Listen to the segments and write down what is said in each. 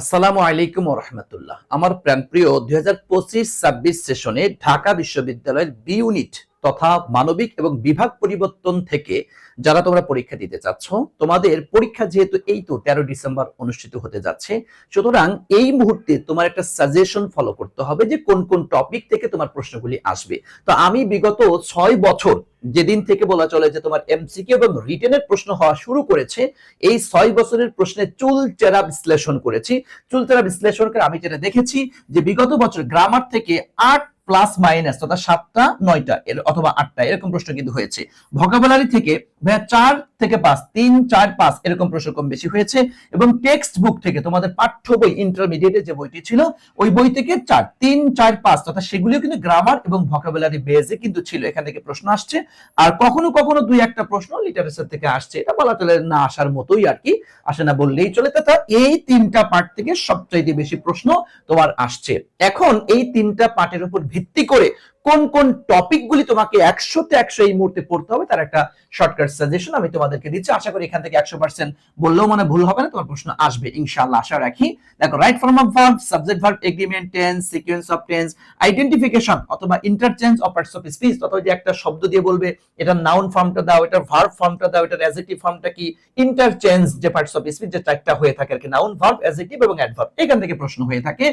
আসসালামু আলাইকুম রহমতুল্লাহ। আমার প্রাণপ্রিয় দুই হাজার পঁচিশ ছাব্বিশ সেশনে ঢাকা বিশ্ববিদ্যালয়ের বি ইউনিট তথা মানবিক এবং বিভাগ পরিবর্তন থেকে যারা তোমরা পরীক্ষা দিতে চাচ্ছ, তোমাদের পরীক্ষা যেহেতু এই তো তেরো ডিসেম্বর অনুষ্ঠিত হতে যাচ্ছে, সুতরাং এই মুহূর্তে তোমার একটা সাজেশন ফলো করতে হবে যে কোন কোন টপিক থেকে তোমার প্রশ্নগুলি আসবে। তো আমি বিগত ছয় বছর যেদিন থেকে বলা চলে যে তোমার এমসিকিউ এবং রিটেনের প্রশ্ন হওয়া শুরু করেছে, এই ছয় বছরের প্রশ্নে চুল চেরা বিশ্লেষণ করেছি। চুল চেরা বিশ্লেষণ করে আমি যেটা দেখেছি যে বিগত বছর গ্রামার থেকে আট প্লাস মাইনাস তথা সাতটা, নয়টা, এর অথবা আটটা, এরকম প্রশ্ন কিন্তু হয়েছে। ভোকাবুলারি থেকে, ভাইয়া চার থেকে পাঁচ, তিন, চার, পাঁচ, এরকম প্রশ্ন কম বেশি হয়েছে এবং টেক্সট বুক থেকে তোমাদের পাঠ্য বই ইন্টারমিডিয়েটের যে বইটি ছিল, ওই বই থেকে চার, তিন, চার, পাঁচ, তথা সেগুলিও কিন্তু গ্রামার এবং ভোকাবুলারি বেজে কিন্তু ছিল। এখান থেকে প্রশ্ন আসছে। আর কখনো কখনো দুই একটা প্রশ্ন লিটারেচার থেকে আসছে। এটা বলা চলে না আসার মতোই আর কি, আসে না বললেই চলে। তথা এই তিনটা পার্ট থেকে সবচাইতে বেশি প্রশ্ন তোমার আসছে। এখন এই তিনটা পার্টের উপর করে কোন কোন টপিক গুলি তোমাকে একশোতে একশো এই মুহূর্তে পড়তে হবে, তার একটা শর্টকাট সাজেশন আমি তোমাদেরকে দিচ্ছি। আশা করি এখান থেকে একশো পার্সেন্ট বললেও মানে ভুল হবে না, তোমার প্রশ্ন আসবে, ইনশাআল্লাহ, আশা রাখি। দেখো right form of verb subject verb agreement tense sequence of tense identification অথবা interchange of parts of speech অথবা যে একটা শব্দ দিয়ে বলবে এটা নাউন ফর্মটা দাও এটা ভার্ব ফর্মটা দাও এটা অ্যাজেক্টিভ ফর্মটা কি? ইন্টারচেঞ্জ যে পার্টস অফ স্পিচ যে চারটা হয়ে থাকে আর কি নাউন ভার্ব অ্যাজেক্টিভ এবং অ্যাডভার্ব এখান থেকে প্রশ্ন হয়ে থাকে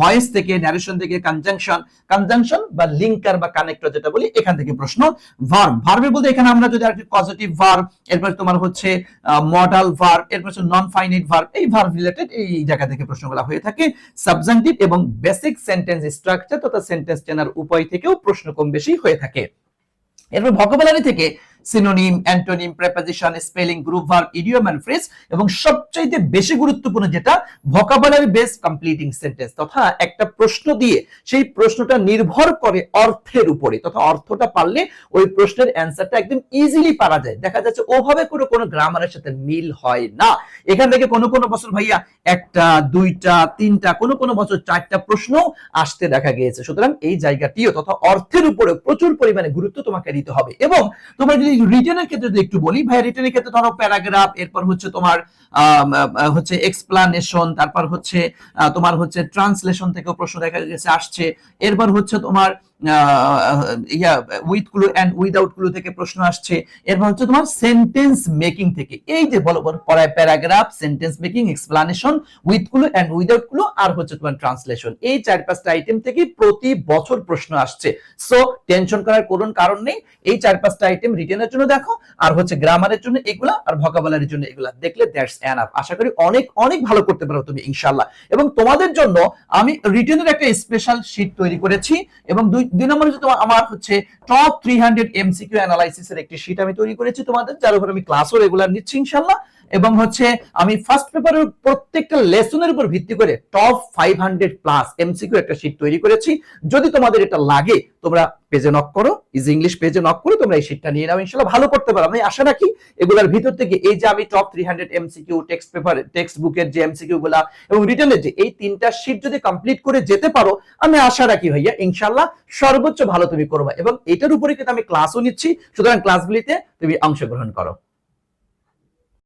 ভয়েস থেকে ন্যারেশন থেকে কনজাংশন কনজাংশন বা লিঙ্কার বা কানেক্টর যেটা বলি, এখান থেকে প্রশ্ন ভার্ব ভার্বে বলতে এখানে আমরা যদি আরেকটি পজিটিভ ভার্ব এরপর তোমার হচ্ছে মডাল ভার্ব এরপর হচ্ছে নন ফাইনাইট ভার্ব এই ভার্ব রিলেটেড এই জায়গা থেকে প্রশ্নগুলো হয়ে থাকে। সাবজেক্টিভ এবং বেসিক সেন্টেন্স স্ট্রাকচার তথা সেন্টেন্স চেনার উপায় থেকেও প্রশ্ন কম বেশি হয়ে থাকে। এরপর ভোকাবুলারি থেকে synonym antonym preposition spelling group verb idiom and phrase এবং সবচাইতে বেশি গুরুত্বপূর্ণ যেটা ভোকাবুলারি বেস কমপ্লিটিং সেন্টেন্স তথা একটা প্রশ্ন দিয়ে সেই প্রশ্নটা নির্ভর করে অর্থের উপরে, তথা অর্থটা পারলে ওই প্রশ্নের অ্যান্সারটা একদম ইজিলি পারা যায়। দেখা যাচ্ছে ওভাবে কোনো কোনো গ্রামারের সাথে মিল হয় না। এখান থেকে কোনো কোনো বছর ভাইয়া একটা, দুইটা, তিনটা, কোনো কোনো বছর চারটা প্রশ্ন আসতে দেখা গিয়েছে। সুতরাং এই জায়গাটিও তথা অর্থের উপরে প্রচুর পরিমাণে গুরুত্ব তোমাকে দিতে হবে। এবং তোমার যদি রিটার্নের ক্ষেত্রে যদি একটু বলি, ভাই রিটার্নের ক্ষেত্রে ধরো প্যারাগ্রাফ এরপর হচ্ছে তোমার হচ্ছে এক্সপ্লানেশন তারপর হচ্ছে তোমার হচ্ছে ট্রান্সলেশন থেকেও প্রশ্ন দেখা গেছে, আসছে। এরপর হচ্ছে তোমার ইয়া উইথগুলো এন্ড উইদাউটগুলো থেকে প্রশ্ন আসছে। এরপর হচ্ছে তোমার সেন্টেন্স মেকিং থেকে। এই যে বলো পড়ায় প্যারাগ্রাফ সেন্টেন্স মেকিং এক্সপ্লানেশন উইথগুলো এন্ড উইদাউটগুলো আর হচ্ছে তোমার ট্রান্সলেশন এই চার পাঁচটা আইটেম থেকে প্রতি বছর প্রশ্ন আসছে। সো টেনশন করার কোন কারণ নেই। এই চার পাঁচটা আইটেম রিটেনের জন্য দেখো, আর হচ্ছে গ্রামারের জন্য এগুলা, আর ভোকাবুলারির জন্য এগুলা। দেখলে দ্যাটস এনাফ আশা করি অনেক অনেক ভালো করতে পারো তুমি, ইনশাআল্লাহ। এবং তোমাদের জন্য আমি রিটেনের একটা স্পেশাল শীট তৈরি করেছি, এবং দুই দুই নম্বর হচ্ছে তোমার, আমার হচ্ছে top three hundred MCQ analysis এর একটি শীট আমি তৈরি করেছি তোমাদের, যার উপর আমি ক্লাসও রেগুলার নিচ্ছি ইনশাল্লাহ এবং হচ্ছে আমি ফার্স্ট পেপারের প্রত্যেকটা লেসনের উপর ভিত্তি করে top five hundred plus MCQ একটা শীট তৈরি করেছি। যদি তোমাদের এটা লাগে, তোমরা পেজে নক করো। ইজি ইংলিশ পেজে নক করে তোমরা এই শীটটা নিয়ে নাও। ইনশাল্লাহ ভালো করতে পারো। আমি আশা রাখি এগুলার ভিতর থেকে এই যে আমি top three hundred MCQ text paper text বুকের যে এমসিকিউ গুলা এবং রিটার্নের যে এই তিনটা শীট যদি কমপ্লিট করে যেতে পারো, আমি আশা রাখি ভাইয়া, ইনশাল্লাহ সর্বোচ্চ ভালো তুমি করবে। এবং এটার উপরে কিন্তু আমি ক্লাসও নিচ্ছি। সুতরাং ক্লাসগুলিতে তুমি অংশগ্রহণ করো।